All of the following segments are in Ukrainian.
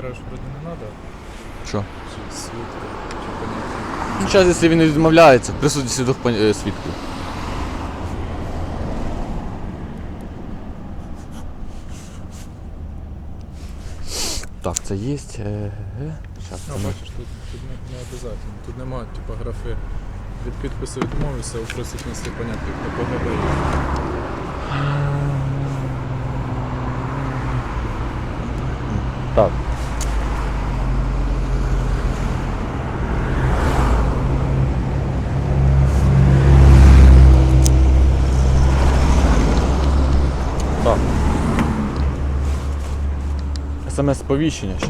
Ж вроді не треба. Що? Чи свідки, чи поняття. Ну, зараз, якщо він не відмовляється, в присутності двох пон- е, свідків. Так, це є. Е, Зараз, Ну, бачиш, тут, тут не, не обов'язково. Тут нема, типу, графи. Від підпису відмовився у присутності поняттів не поговорив. Так. Так. СМС-сповіщення ще.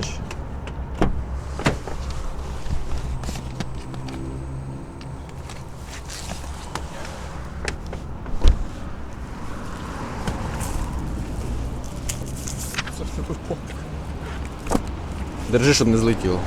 Держи, щоб не злетіло.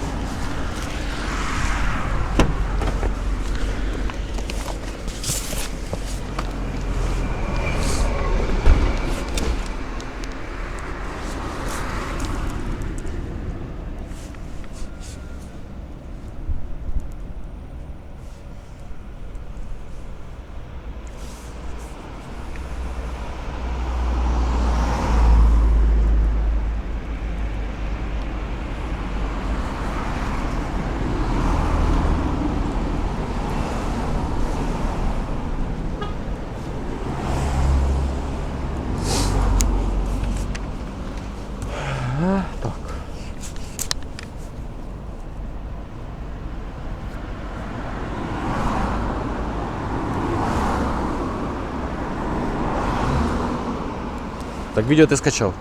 Так, відео ти скачав.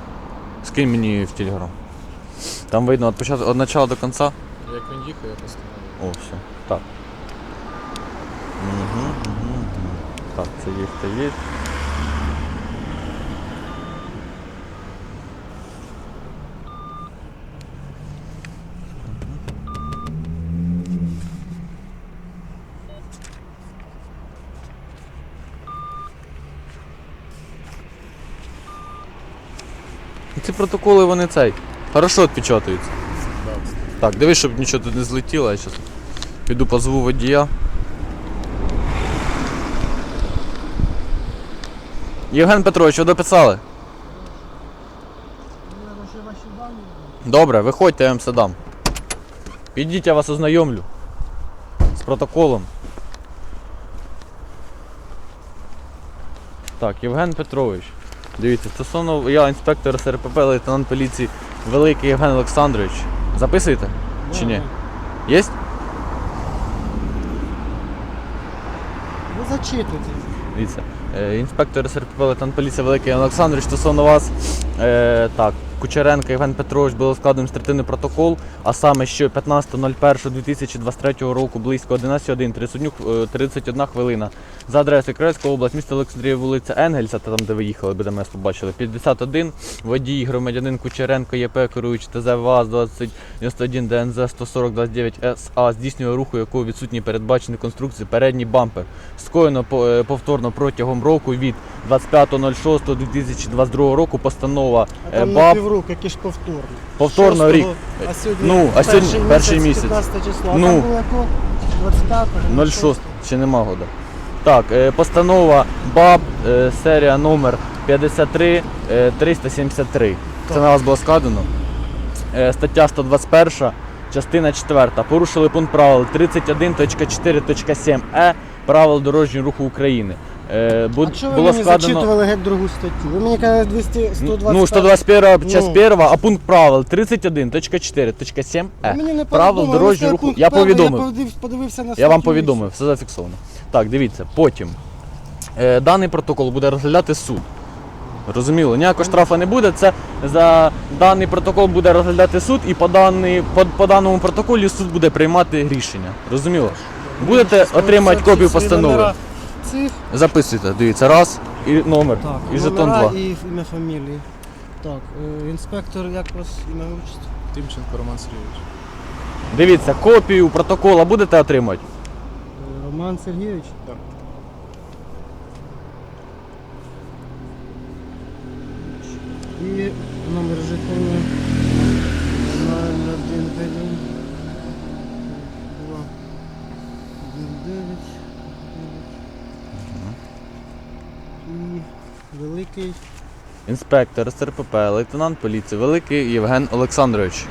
Скинь мені в телеграм. Там видно від початку від начала до кінця. Як він їхав, я поставлю. О, все. Так. Угу, угу, угу. Так, це їх, це є. Протоколи вони цей. Хорошо відпечатуються. Так, дивись, щоб нічого тут не злетіло, я зараз піду позву водія. Євген Петрович, ви дописали? Добре, виходьте, я вам все дам. Підіть, я вас ознайомлю. З протоколом. Так, Євген Петрович. Дивіться, стосовно я інспектор СРПП, лейтенант поліції Великий Євген Олександрович. Записуєте? Чи ні? Є? Ну зачитуйте. Дивіться. Е, інспектор СРПП лейтенант поліції Великий Євген Олександрович стосовно вас. Е, так, Кучеренко Євген Петрович було складено адміністративний протокол, а саме що 15.01.2023 року близько 11.1 31, е, 31 хвилина за адресою Київська область, місто Олександрія, вулиця Енгельса, та там де ви їхали, ми побачили, 51, водій, громадянин Кучеренко ЄП, керуючи ТЗ ВАЗ 2091 ДНЗ 140 29 СА, здійснює руху, якого відсутні передбачені конструкції передній бампер. Скоєно е, повторно протягом року від 25.06.2022 року постанова е, БАП півроку, який ж повторно. повторно рік А сьогодні, Ну, а сьогодні перший місяць. 15 число. Ну. А там було? 25 06 ще нема года. Так, е, постанова БАП, е, серія номер 53 е, 373. Це на вас було складено. Е, Стаття 121, частина 4. Порушили пункт правил 31.4.7е правил дорожнього руху України. Е, бу- А чого ви було мені складено зачитували геть другу статтю? Ви мені кажете 200, 120. ну, 121 часть Ну. 1, а пункт правил 31.4.7е. Ви мені не правил повідомили, дорожнього руху. Я повідомив. Я подивився на Я вам повідомив, все зафіксовано. Так, дивіться, потім. Е, даний протокол буде розглядати суд. Розуміло, ніякого штрафу не буде. Це за даний протокол буде розглядати суд, і по, даний, по, по даному протоколі суд буде приймати рішення. Розуміло? Будете отримати копію постанови. Цих, Записуйте, дивіться, раз і номер. так, і жетон номера 2. і ім'я фамілії. Так, е, інспектор, як вас ім'я вичить? Тимченко Роман Сергійович. Дивіться, копію протокола будете отримати? Роман Сергійович? Так. І номер жетону Великий. Інспектор СРПП, лейтенант поліції Великий Євген Олександрович.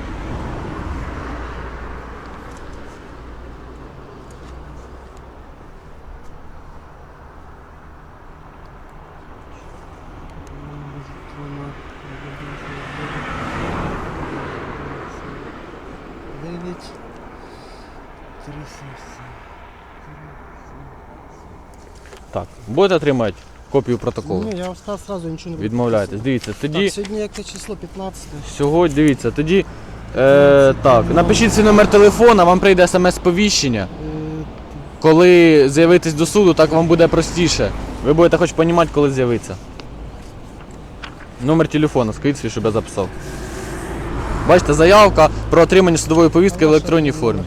Дев'ять. Так, будете отримати копію протоколу? Ні, я встав сразу нічого не буду Відмовляєтесь. Дивіться, тоді Так, сьогодні яке число? 15. сьогодні дивіться, тоді. Е, так, напишіть свій номер телефона, вам прийде смс-повіщення. Е, Коли з'явитесь до суду, так вам буде простіше. Ви будете хоч розуміти, коли з'явиться. Номер телефона, скажіть свій, щоб я записав. Бачите, заявка про отримання судової повістки в електронній формі.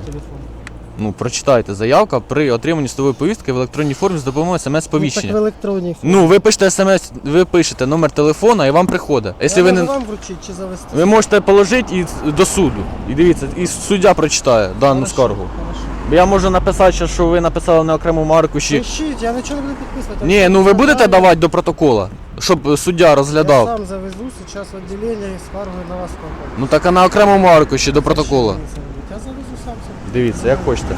Ну, прочитайте, заявка при отриманні судової повістки в електронній формі з допомогою Ну, так в смс-повіщення. електронній формі. Ну, ви пишете смс, ви пишете номер телефона і вам приходить. Якщо ви не. вам вручити чи завести? Ви можете положити і до суду. І дивіться, і суддя прочитає дану Хорошо, скаргу. хорошо. Я можу написати, ще, що ви написали на окремому аркуші. Пишіть, я нічого не буду підписувати. Ні, ну ви будете давати до протокола, щоб суддя Я розглядав. сам завезу зараз в відділення і скаргу на вас попаду. Ну так а на окремому аркуші до протокола. Я завезу сам собі. Дивіться, як хочете.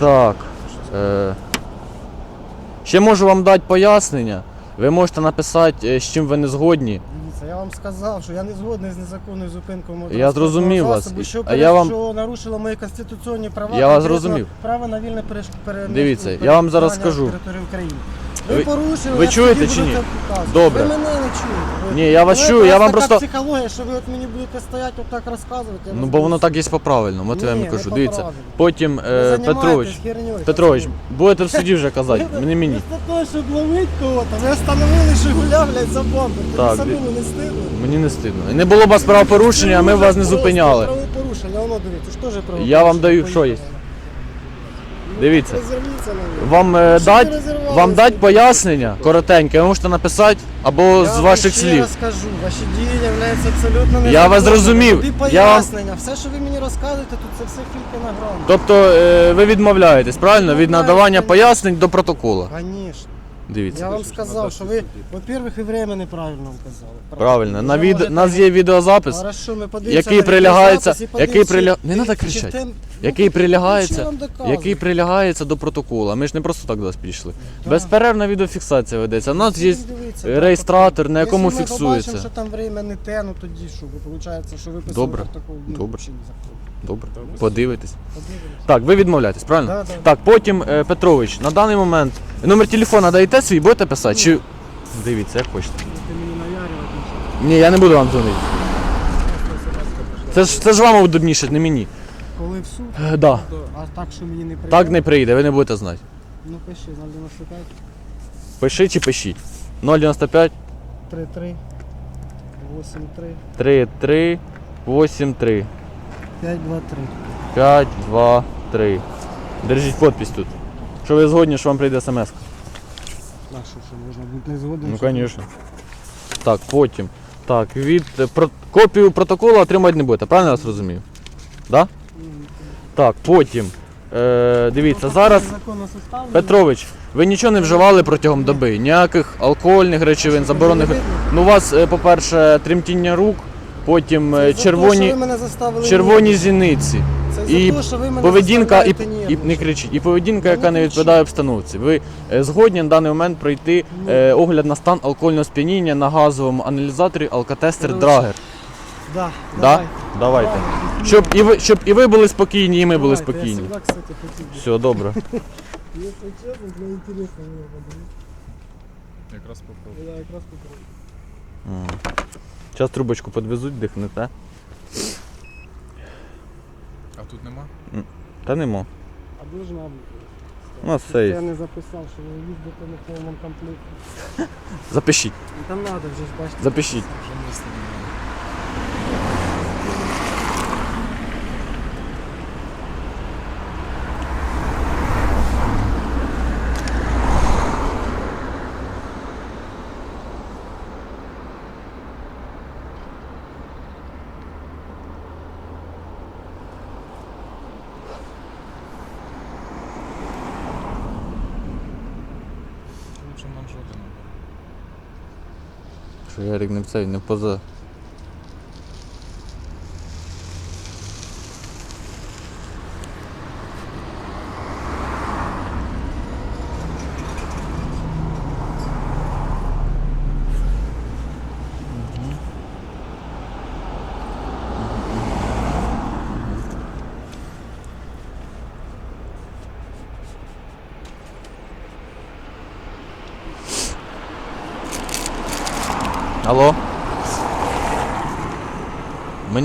Так. Е, ще можу вам дати пояснення. Ви можете написати, е, з чим ви не згодні. Дивіться, я вам сказав, що я не згодний з незаконною зупинкою мого Я зрозумів вас. засобу, що, А я вам- що нарушило мої конституційні права. Я вас зрозумів. Право на вільне переш... пере... Дивіться, я вам зараз скажу. Ви, Ви- порушили, ви я чуєте тоді чи буду ні? це показувати. Добре. Ви мене не чуєте. Ви- Ні, я вас Ви чую, я вам така просто. психологія, що ви от мені будете стояти отак розказувати. я Ну вас бо воно так є по правильному, от я Ні, вам не кажу. Дивіться. Потім Ви е, займаєтесь Петрович. херньою, Петрович, пацани. будете в суді вже казати, мені мені. Вместо того, щоб ловити кого-то, ви встановили Жигуля, блядь, за. Тобі Так, самому не стидно? Мені не стидно. І не було б вас правопорушення, а ми вас не зупиняли. Правопорушення, воно дивіться, що ж правопорушення? Я вам даю, що є. Поїхали. Дивіться. розверніться на мене. Вам е, Що ви дать, розірвалися? вам дать пояснення коротеньке, ви можете написати або Я з вам ваших ще слів. раз скажу, ваші дії являються абсолютно незаконними. Я вас зрозумів. Я вам- пояснення, все, що ви мені розказуєте, тут це все фільки на грам. Тобто е, ви відмовляєтесь, правильно? Від надавання пояснень до протоколу. Конечно. Дивіться. Я вам сказав, що ви, во-первых, і время неправильно вказали. Правильно. На від... можете- нас є відеозапис, Хорошо, ми подивимося який на прилягається, відеозапис і який подивимося, приля... Не чи- треба чи кричати. тем- Який Ну, прилягається, вам який прилягається до протокола. Ми ж не просто так до вас підійшли. Безперервна відеофіксація ведеться. У нас є Дивіться, реєстратор, на якому Якщо ми фіксується. побачимо, що там время не те, ну тоді що, ви виходить, що ви писали Добре. протокол. Ну, Добре. чи не закон. Добре, подивитесь. Подивимось. Так, ви відмовляєтесь, правильно? Да, да. Так, потім е, Петрович, на даний момент номер телефона даєте свій, будете писати? Чи дивіться, як хочете. Ти мені наярювати нічого. Ні, я не буду вам дзвонити. Це ж це ж вам удобніше, не мені. Коли в суд, Е, да. а так, що мені не прийде. Так не прийде, ви не будете знати. Ну пиши, 095 Пиши чи пишіть. 095 33 83 33 83 523. 5 2 3. Держіть підпись тут. Що ви згодні, що вам прийде смс. А що, що можна бути не згодом? Ну, звісно. Так, потім. Так, від е, про, копію протоколу отримати не будете, правильно я вас розумію? Да? Так, потім. Е, дивіться, зараз. незаконно составлений. Петрович, ви нічого не вживали протягом доби? Ніяких алкогольних речовин, заборонених. Ну, у вас, е, по-перше, тремтіння рук, потім е, за те, що червоні, ви мене заставили червоні зіниці. І те, що ви мене Поведінка і, і не кричіть, і поведінка, яка не відповідає обстановці. Ви е, згодні на даний момент пройти Ну. е, огляд на стан алкогольного сп'яніння на газовому аналізаторі алкотестер Драгер. Да, Да? давай. Давайте. Щоб і ви, щоб і ви були спокійні, і ми були Давайте, спокійні. Всегда, кстати, хотів. би. Все, добре. Якщо чесно, для інтересу мені подивитися. Якраз попав. Я якраз попробую. Зараз трубочку підвезуть, дихнете. А тут нема? Та нема. А дуже бути. У нас все Я не записав, що ви їздите на повному комплекті. Запишіть, Там треба вже ж бачите. запишіть. Вже немає. Лучше манжети набрати. Що Ярик не в цей, не поза.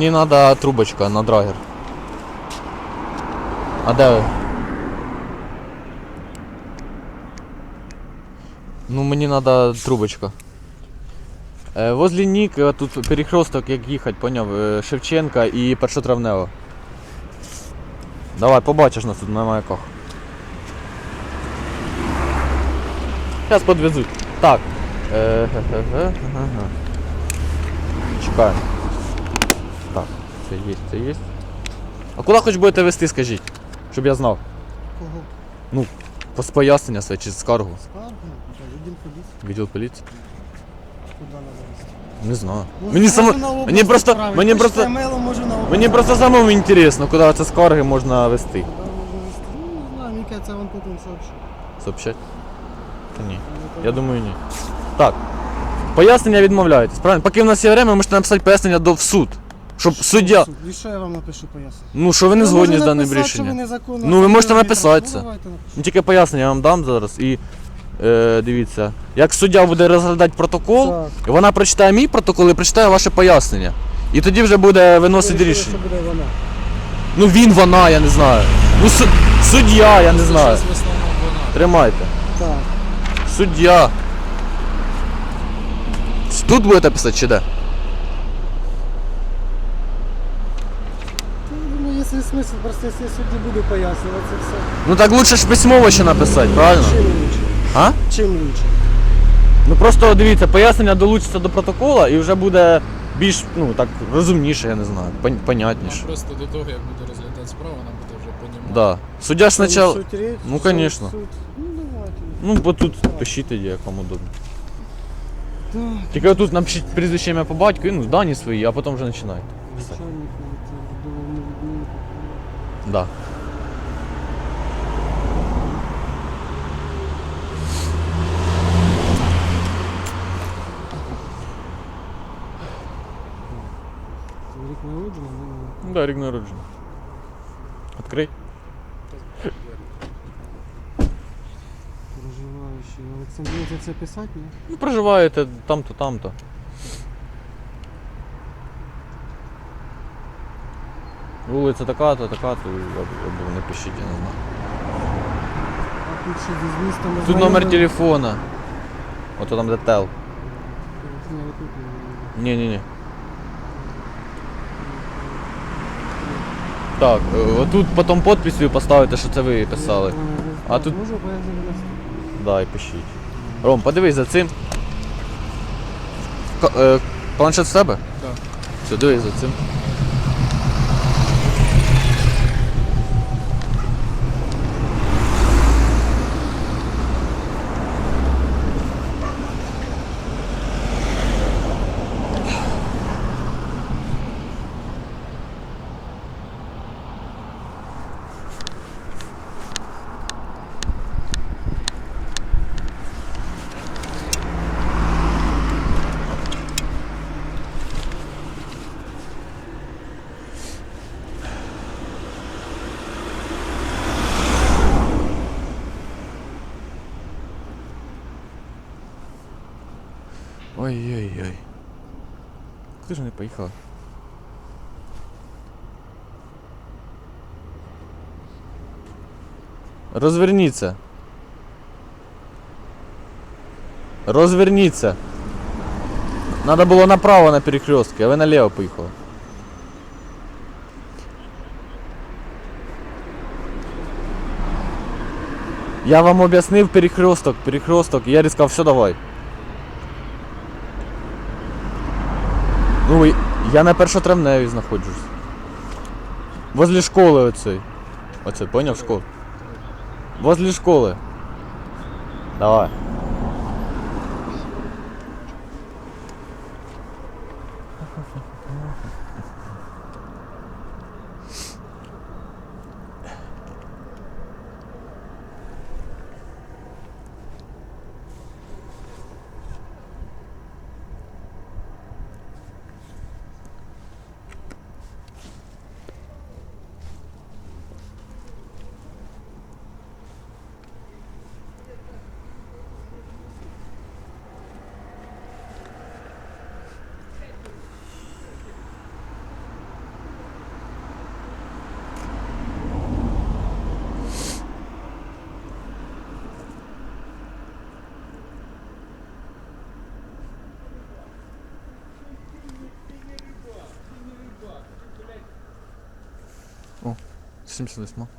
Мені треба трубочка на драгер. А де? Ну мені треба трубочка. Е, возле Нік, е, тут перехресток, як їхати, поняв, е, Шевченка і першотравнева. Давай, побачиш нас тут на маяках. Зараз подвезуть. Так. Е, ге-ге-ге, ага. Чекаємо. Це є, це є. А куди хоч будете вести, скажіть? Щоб я знав. Кого? Ну, Пос пояснення своє чи скаргу. Скаргу? Відділ поліції. Відділ поліції? Куди надо вести? Не знаю. Ну, мені само... на область мені просто, відправити. мені Хочете просто, мейлом, можу на область. мені просто самому інтересно, куди це скарги можна вести. Ну, не знаю, Міка, це вам потім сообщу. Сообщать? Та ні. Я думаю, ні. Так. Пояснення відмовляєтесь, правильно? Поки в нас є время, ви можете написати пояснення до в суд. Щоб суддя. І що я вам напишу пояснення? Ну, що ви не згодні з даним рішенням. Ну, ви можете написати це. Ну, Тільки пояснення я вам дам зараз і е, дивіться. Як суддя буде розглядати протокол, Так. вона прочитає мій протокол і прочитає ваше пояснення. І тоді вже буде виносити рішення. що буде вона. Ну він, вона, я не знаю. Ну су- суддя, я не знаю. Зараз в основному вона. Тримайте. Так. Суддя. Тут будете писати чи де? Ну, якщо смисл, просто якщо я судді буду пояснювати це все. Ну так лучше ж письмово ще написати, правильно? Чим лучше? А? Чим лучше? Ну просто дивіться, пояснення долучиться до протокола і вже буде більш, ну так, розумніше, я не знаю, пон- понятніше. Вона просто до того, як буде розглядати справу, вона буде вже понімати. Да. Суддя ж спочатку. Речь, Ну, суд, конечно. Ну, давайте. Ну, бо тут пишіть тоді, як вам удобно. Так. Тільки отут напишіть прізвище ім'я по батьку, ну, дані свої, а потім вже починайте. Начальник. Да. Рік народження, ну, да, рік народження. Відкрий. проживаючий. Олександрівці це писати, ні? Ну, проживаєте там-то, там-то. Вулиця така-то, така-то, або або не пишіть, я не знаю. А тут ще з містом Тут номер телефона. Ото там де тел. Ні, ні, ні. Так, е, отут потім підписю поставите, що це ви писали. А тут- Можу. Да, і пишіть. Ром, подивись за цим. Е, планшет в себе? Так. Все, дивись за цим. Куди ж вони поїхали? Розверніться. Розверніться. Надо було направо на перекрестке, а ви наліво поїхали. Я вам об'яснив перекресток, перекресток, і я сказав, все давай. Ну, я на першотравневій знаходжусь. Возле школи оцей. Оце, поняв школу? Возле школи. Давай. 78.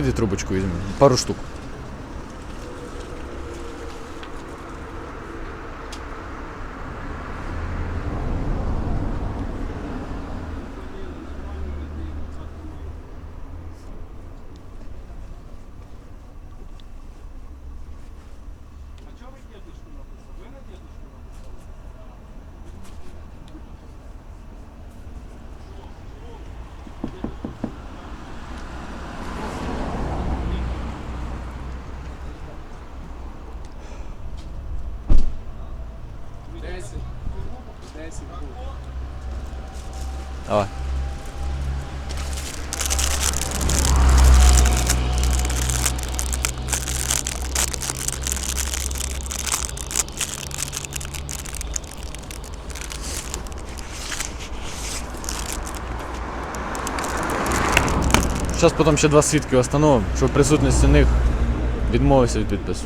Піди трубочку візьми. Пару штук. Давай. Зараз потім ще два свідки встановимо, щоб в присутності них відмовився від підпису.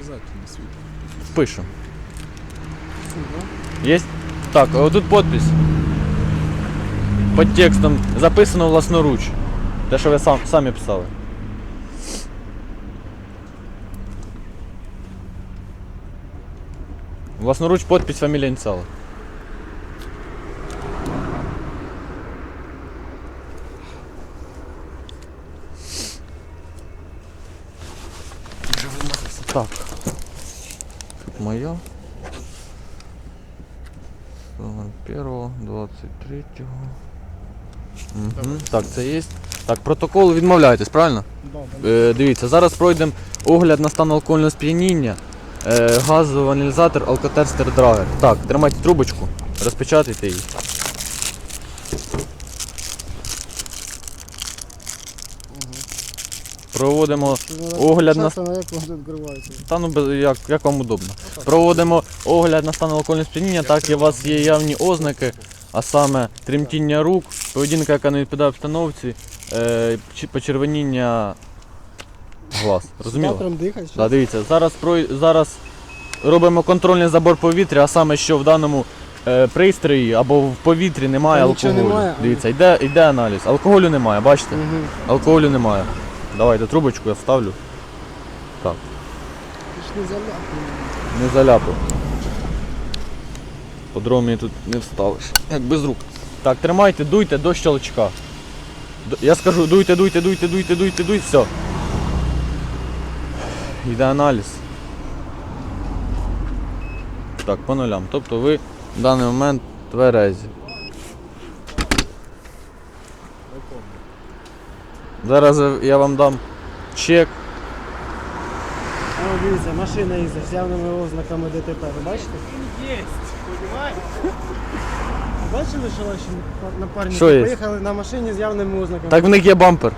Там не обов'язково світ. Пишем. Есть? Так, а вот тут подпись. Под текстом записано власноруч. Те, що ви сам, самі писали. Власноруч подпись, фамілія ініціали. Моя. 41, 23. Угу. Так, це є. Так, протокол відмовляєтесь, правильно? Е, дивіться, зараз пройдемо огляд на стан алкогольного сп'яніння. Е, газовий аналізатор, алкотестер драйвер. Так, тримайте трубочку, розпечатайте її. Проводимо огляд на та ну як, як вам удобно. Проводимо огляд на стан алкогольного сп'яніння, так як у вас є явні ознаки, а саме тремтіння рук, поведінка, яка не відповідає обстановці, е, чи- почервоніння глаз. Розуміло? Да, дивіться, зараз, прой... зараз робимо контрольний забор повітря, а саме що в даному е, пристрої або в повітрі немає Та нічого алкоголю. немає, а? Дивіться, йде, йде аналіз. Алкоголю немає, бачите? Алкоголю немає. Давайте трубочку я вставлю. Так. Пішли заляпані. Не заляпав. По дромі тут не вставиш. Як без рук. Так, тримайте, дуйте до щелчка. Д- Я скажу, дуйте, дуйте, дуйте, дуйте, дуйте, дуйте, все. Йде аналіз. Так, по нулям. Тобто ви в даний момент тверезі. Зараз я вам дам чек. О, дивіться, машина їздить з явними ознаками ДТП. Ви бачите? Він є, Бачили, що ваші напарники Що є? поїхали на машині з явними ознаками? Так в них є бампер.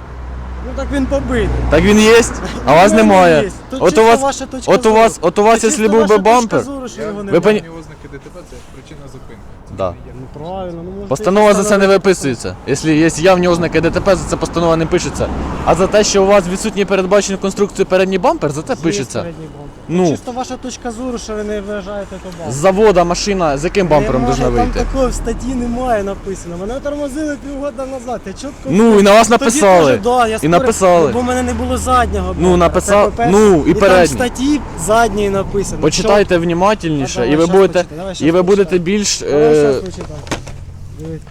Ну так він побитий. Так він є, а вас немає. є. Тут От у вас, ваша точка от у зору. вас, от у вас, Це якщо чисто був би точка бампер, зору, що його Ви немає. Пані ДТП це причина зупинки. Це Да. не є. Ну правильно, ну може. Постанова за це не виписується. Якщо є явні ознаки ДТП, за це постанова не пишеться. А за те, що у вас відсутні передбачені конструкцію передній бампер, за це пишеться. Ну. Чисто ваша точка зору, що ви не вважаєте то З завода машина з яким бампером Немає, должна Там вийти? такого в статті немає написано. Мене тормозили півгода назад. Я чітко. Ну і на вас Тоді написали. да, я І написали. Бо в мене не було заднього. Ну, бампера. написав- Це по-перше. ну, і там передній. в статті задній написано. Почитайте внимательніше, А, і ви щас будете, почитай, давай, і ви будете почитай. більш. Давай Е... щас почитаю. Дивись.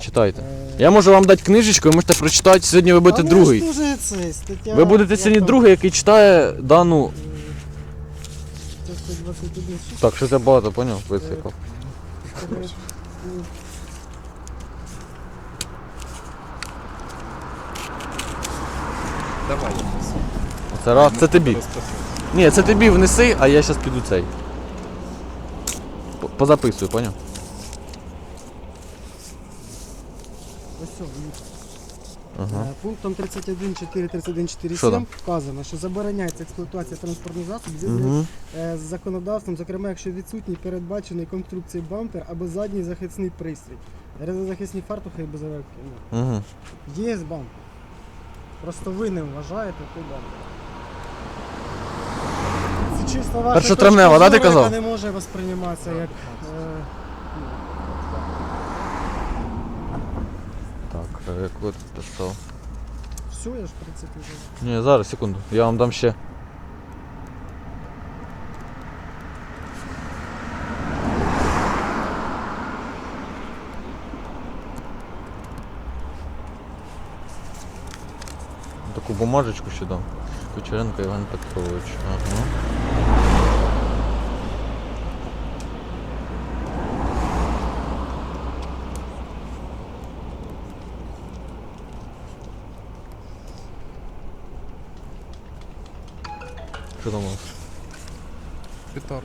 Читайте. Е, Я можу вам дати книжечку, ви можете прочитати. Сьогодні ви будете другий. це, Ви будете сьогодні другий, який читає дану. Це 121, що Так, щось я багато поняв, це? Давай я. Це раз, це тобі. Ні, це тобі внеси, а я зараз піду цей. Позаписую, поняв? Ага. Е, Пунктом 31.4, 31.4.7 Що там? вказано, що забороняється експлуатація транспортних засобів Угу. е, з законодавством, зокрема, якщо відсутній передбачений конструкції бампер або задній захисний пристрій. Захисні фартухи і безолеки. Ну, Угу. є бампер. Просто ви не вважаєте той бампер. Це чисто ваша точка да, ти зору, казав? яка не може восприйматися як. Е, Так, е, як от писав. все, я ж в принципі вже. Ні, зараз, секунду. Я вам дам ще. Таку бумажечку ще дам. Кучеренко Іван Петрович. Ага. Що там у вас? Петард.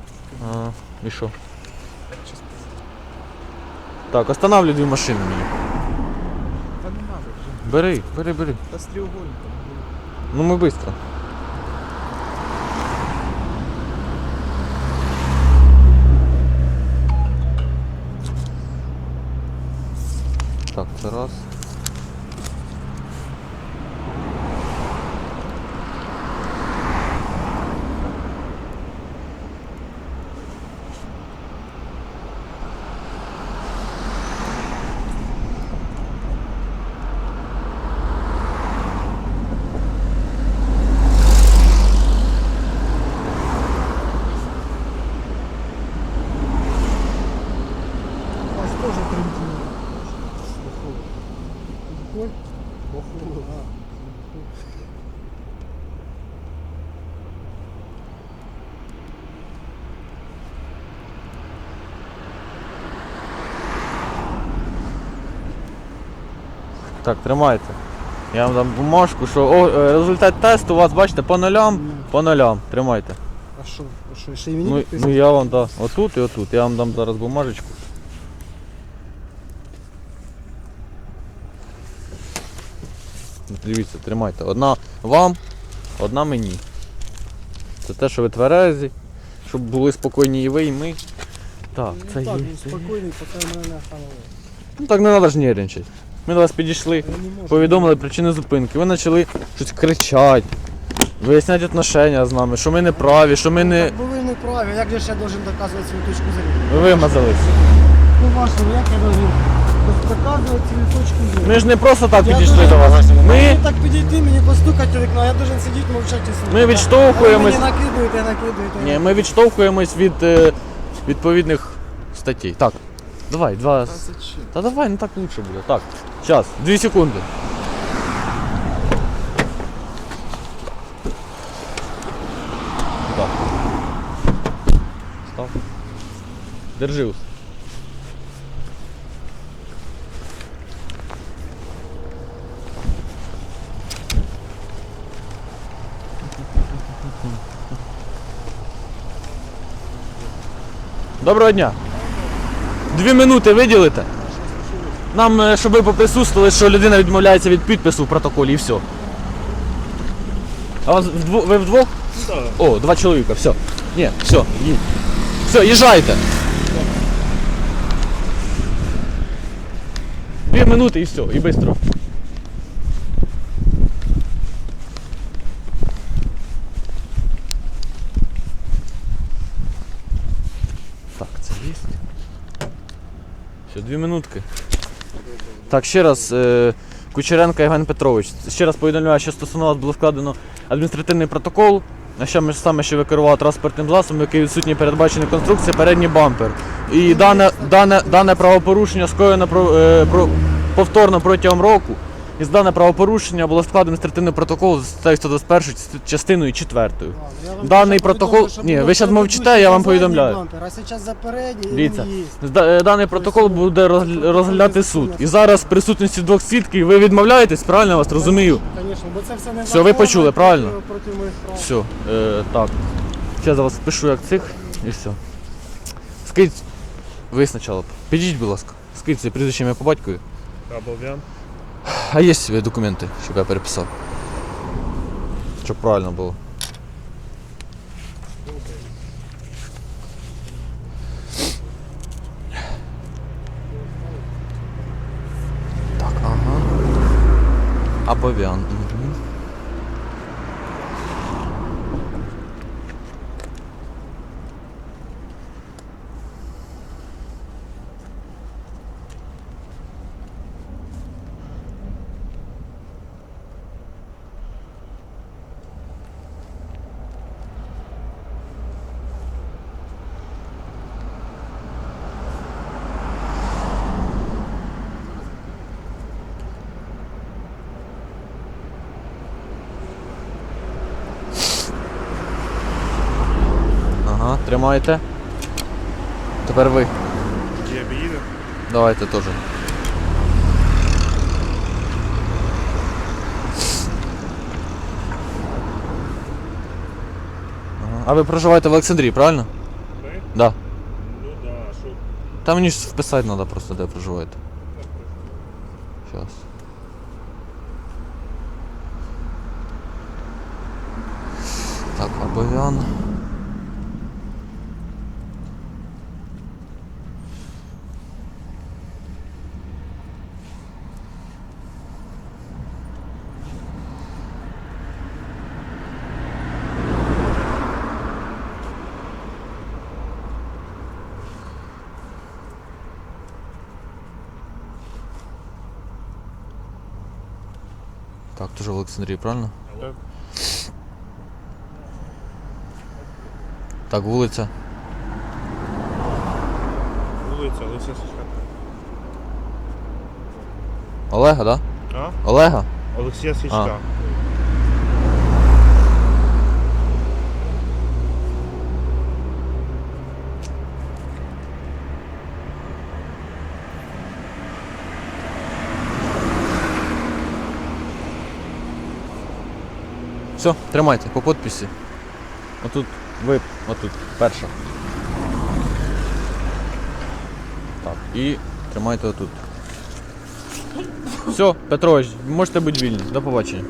А, і що? Щас Так, останавливай дві машини мені. Та не надо вже. Бери, бери, бери. Та з треугольником. Ну ми швидко. Так, це раз. Так, тримайте. Я вам дам бумажку, що о, е, результат тесту у вас, бачите, по нулям, по нулям. Тримайте. А що? А що, ще й мені Ну, ну я вам да. Отут і отут. Я вам дам зараз бумажечку. Дивіться, тримайте. Одна вам, одна мені. Це те, що ви тверезі, щоб були спокійні і ви, і ми. Так, Ну, це так, є. був спокійний, поки мене не остановили. Ну так не треба ж нервничати. Ми до вас підійшли, повідомили причини зупинки. Ви почали щось кричати, виясняти отношення з нами, що ми не праві, що ми не. Так, бо ви не праві, як же я должен доказувати свою точку зрения? Ви вимазались. Ну вашу, як я должен доказувати свою точку зрения? Ми ж не просто так Я підійшли до вас. Мені Ми, так підійти, мені постукати у вікно, я должен сидіти, мовчати і слухати. Ми відштовхуємось- Ви мені накидуєте, накидуєте. ні, ми відштовхуємось від е, відповідних статей. Так, давай, два. Та? Та давай, ну так лучше буде. Так, час, дві секунди. Так. Став. Держи ус. Доброго дня. Дві минути виділите? Нам, е, щоб ви поприсутствували, що людина відмовляється від підпису в протоколі і все. А вас вдво- ви вдвох? Так. О, два чоловіка, все. Ні, все, їдь. Все, їжджайте. Дві минути і все, і швидко. Так, це є. Все, дві минутки. Так, ще раз. Е- Кучеренко Євген Петрович. Ще раз повідомляю, що стосовно вас було складено адміністративний протокол. На що ми саме, ще викерували транспортним засобом, який відсутній передбачений конструкція, передній бампер. І дане, дане, дане правопорушення скоєно про, е, про, повторно протягом року. І з дане правопорушення було складено адміністративний протокол з статтею 121 частиною 4. Даний протокол- Ні, ви щас мовчите, я вам повідомляю. А зараз за передній Дивіться. Зда- е, Даний протокол буде розгля- розглядати суд. І зараз в присутності двох свідків ви відмовляєтесь, правильно я вас розумію? Звісно, бо це все не Все, ви почули, правильно? Проти моїх прав. Все, е, так. Зараз я вас спишу як цих і все. Скажіть, ви спочатку. Підіть, будь ласка. Скажіть це прізвище ім'я по батькові. Абов'ян. А є свої документи, щоб я переписав. Щоб правильно було. Так, ага. Абовян. Угу. Ага, тримайте. Тепер ви. Є їде. Давайте теж. А ви проживаєте в Олександрії, правильно? Ми? Да. Ну да, що? Там мені ж вписати треба просто, де проживаєте. Зараз. Так, Абовян. Так, тоже в Олександрії, правильно? Так. Так, вулиця. Вулиця Лиса Січка. Олега, да? А? Олега? Олексія Січка. Все, тримайте, по підписі. Отут ви, отут, перша. Так, і тримайте отут. Все, Петрович, можете бути вільні. До побачення.